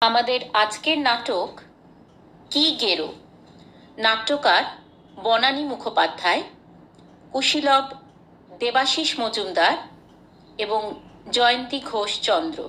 আমাদের আজকের নাটক কি গেরো? নাট্যকার বনানী মুখোপাধ্যায় কুশীলব দেবাশিস মজুমদার এবং জয়ন্তী ঘোষ চন্দ্র।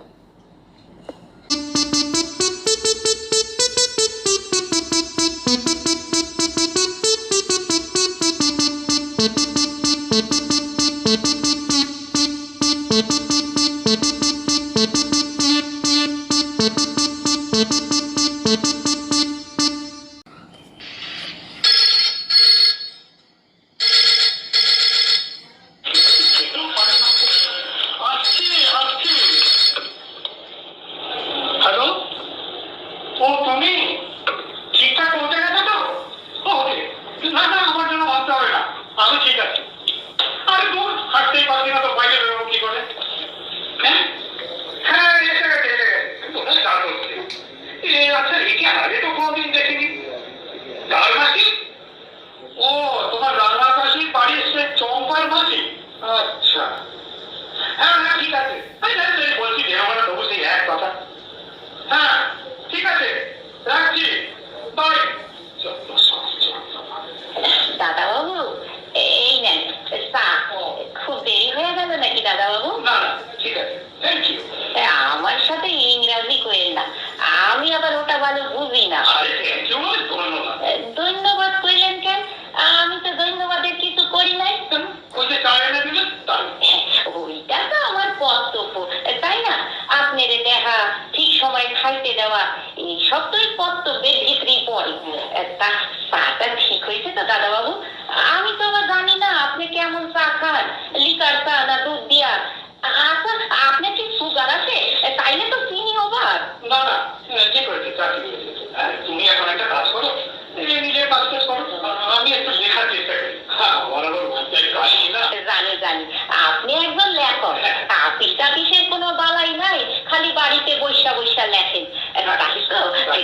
বাড়িতে বৈশা বৈশা লেখেন?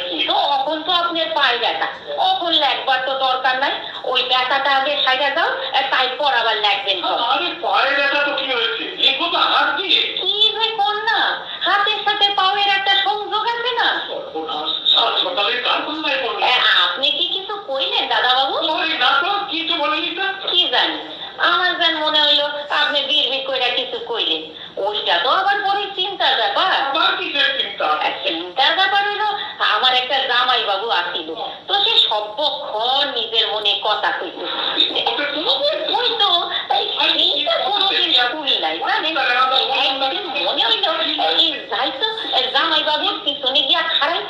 কিন্তু অখন তো আপনার পায়ে ব্যথা। অখন লেখবার তো দরকার নাই। ওই ব্যথাটা আগে সাইডা দাও তারপর আবার লেখবেন পায়ে ব্যথা তো কি হয়েছে? কি যে কর না হাতের সাথে পাওয়ের একটা সংযোগ আছে না? কার আপনি কি কিছু কইলেন দাদা বাবু কিছু বলেনি কি জানি। আমার যেন মনে হইল আপনি বীর কইরা কিছু কইলেন। ওইটা তো আবার পরে চিন্তার ব্যাপার। একটা বাবু আসিল। তো সে সর্বক্ষণ নিজের মনে কথা কইত। কোনোদিন নাই একদিন মনে জামাই বাবুর পিছনে গিয়া খাড়াই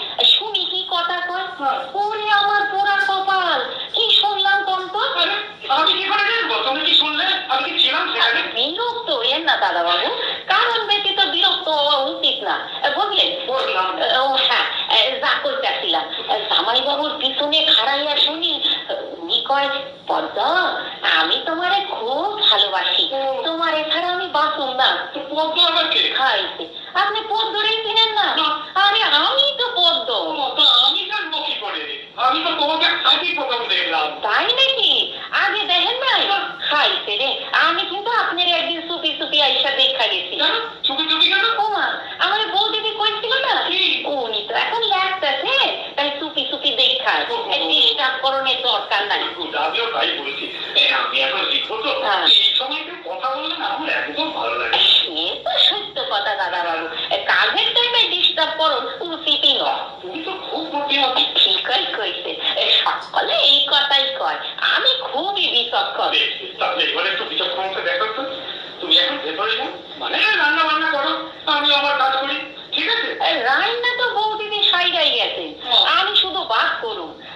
করতেছিলাম জামাই বাবুর পিছনে খাড়াইয়া শুনি উনি কয় পদ্মা আমি তোমারে খুব ভালোবাসি। তোমার এছাড়া আমি বাঁচুম না। খাইছে। আপনি পদ্মরেই চিনেন না? না। আরে আমি তো পদ্ম। আমি জানব কি করে? আমি তো তোমাকে আগে প্রথম দেখলাম। তাই নাকি? আগে দেখেন নাই? খাইছে রে। আমি কিন্তু আপনার একদিন সুপি সুপি আইসা দেখা গেছি। কেন? আমার বউ দিদি কইছিল না কি? উনি তো এখন লাগতেছে তাই সুপি সুপি করণের দরকার নাই। আমিও তাই বলছি। আমি এখন লিখব তো। হ্যাঁ। এই সময় কথা বললে না আমার একদম ভালো লাগে। সে তো সত্য কথা দাদা বাবু কাজের টাইমে ডিস্টার্ব করো উচিতই নয়। তুমি তো খুব বুদ্ধিমতী ঠিকই কইছে। সকলে এই কথাই কয়। আমি খুবই বিচক্ষণ। তাহলে এবারে একটু বিচক্ষণতা দেখো তো। তুমি এখন ভেতরে যাও। মানে রান্না বান্না করো। আমি আমার কাজ করি ঠিক আছে রান্না তো বৌদিদি সাইডাই গেছে আমি শুধু বাদ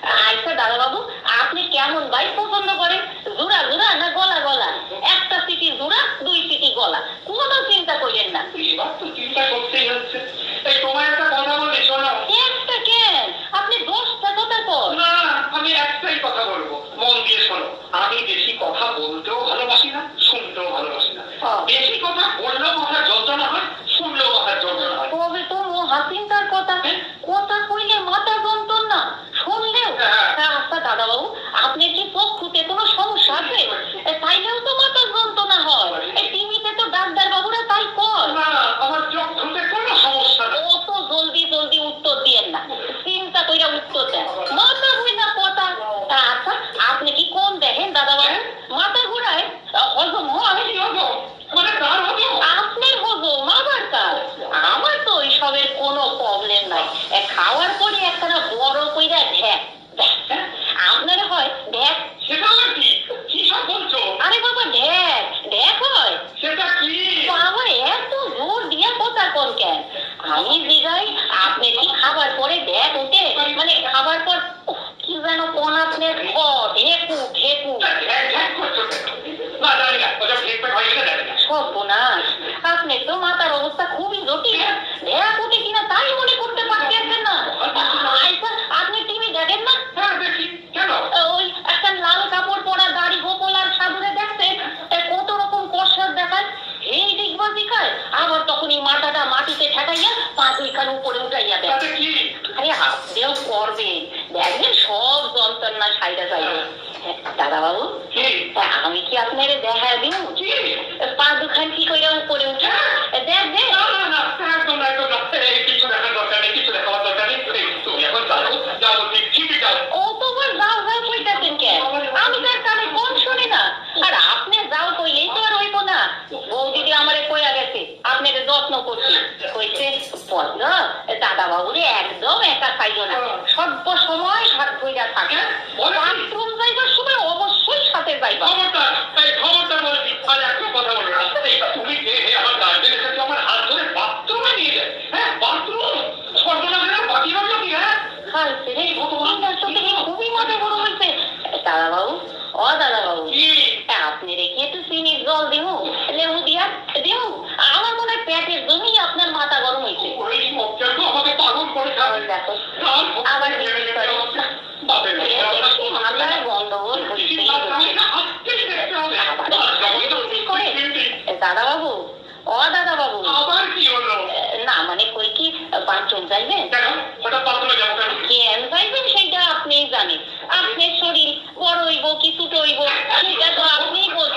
আচ্ছা দাদা বাবু আপনি কেমন বাইক পছন্দ করেন? জোড়া জোড়া না গলা গলা? একটা সিটি জোড়া দুই সিটি গলা। কোনো চিন্তা করেন না। এবার তো চিন্তা করতেই হচ্ছে। এই তোমার একটা কথা বলি শোনো। একটা কেন আপনি দোষটা কথা বল না আমি একটাই কথা বলব। মন দিয়ে শোনো আমি বেশি আমি জিগাই আপনি কি খাবার পরে ব্যাগ উঠে মানে খাবার পর কি যেন কোন আপনার ঘট হেকু ঢেকু সর্বনাশ। আপনি তো মাতার অবস্থা খুবই জটিল। ভেড়া কুটে কিনা তাই মনে করতে পারতেন না। দাদাবাবু তা আমি কি আপনার দেখা দিন পা দুখান কি করে উপরে উঠে দেখ দেখ যত্ন করছি হয়েছে পদ্ম দাদা বাবুরে একদম একা খাইও না সর্ব সময় হাত ধুইয়া থাকে বাথরুম ও দাদা বাবু। আবার কি হলো? না মানে কই কি পাঁচজন যাইবেন কেন? যাইবেন সেটা আপনি জানেন। আপনি শরীর বড় হইব কি ছোট হইব সেটা তো আপনিই বলছেন।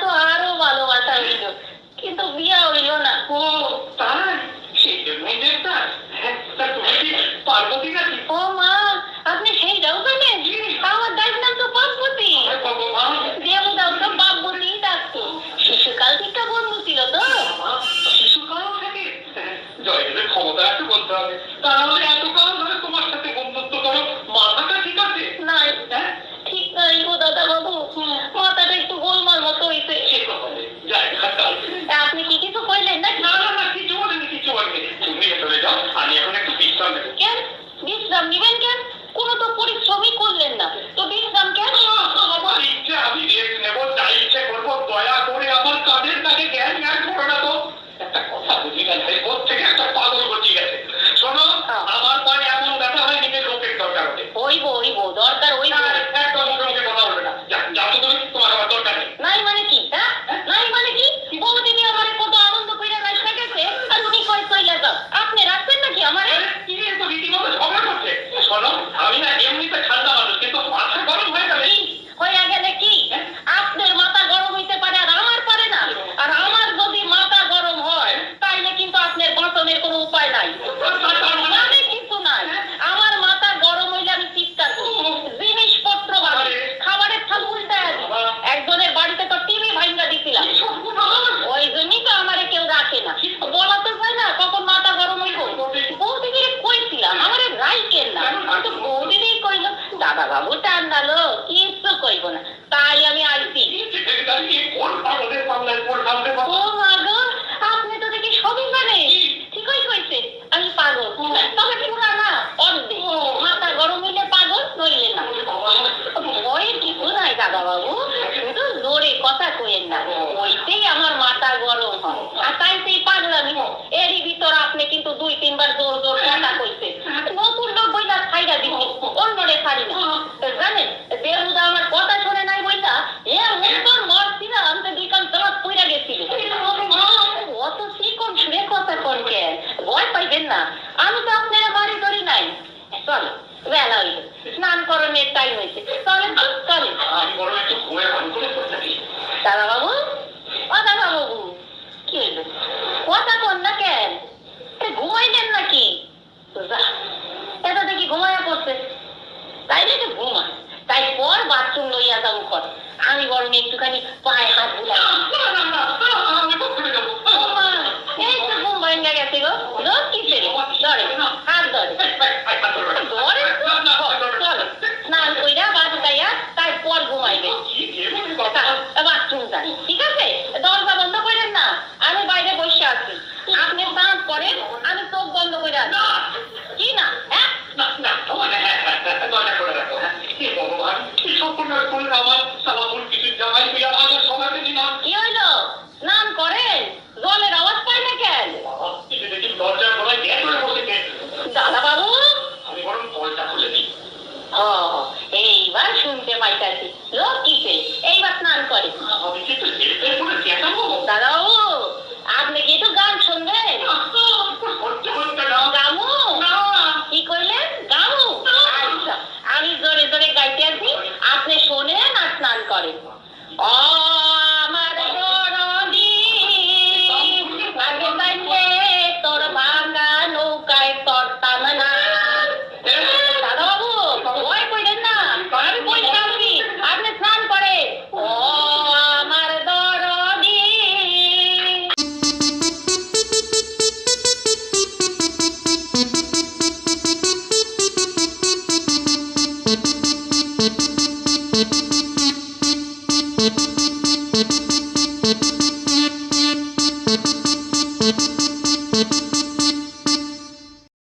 and they না বাবু ঠান্ডা লো কিচ্ছু কইব না। তাই আমি আইছি ও আপনি তো দেখি সবই মানে ঠিকই কইছে, আমি পাগল। তবে পুরা না, অর্ধেক। মাথা গরম হইলে পাগল, নইলে না। ভয়ে কিছু নাই দাদা বাবু? শুধু জোরে কথা কইেন না। ওইতেই আমার মাথা গরম হয়। আর তাইতেই পাগলামি। এর বেলা হইল স্নান করণের টাইম হয়েছে তাহলে চলে কি হইল কথা না কেন নাকি এটা দেখি ঘুমাইয়া পড়ছে তাই না ঘুমা তাই পর বাথরুম লইয়া যাব কর আমি বরং একটুখানি পায়ে হাত বুলাই সম্পূর্ণ করে আমার সালামুল কিছু জানাই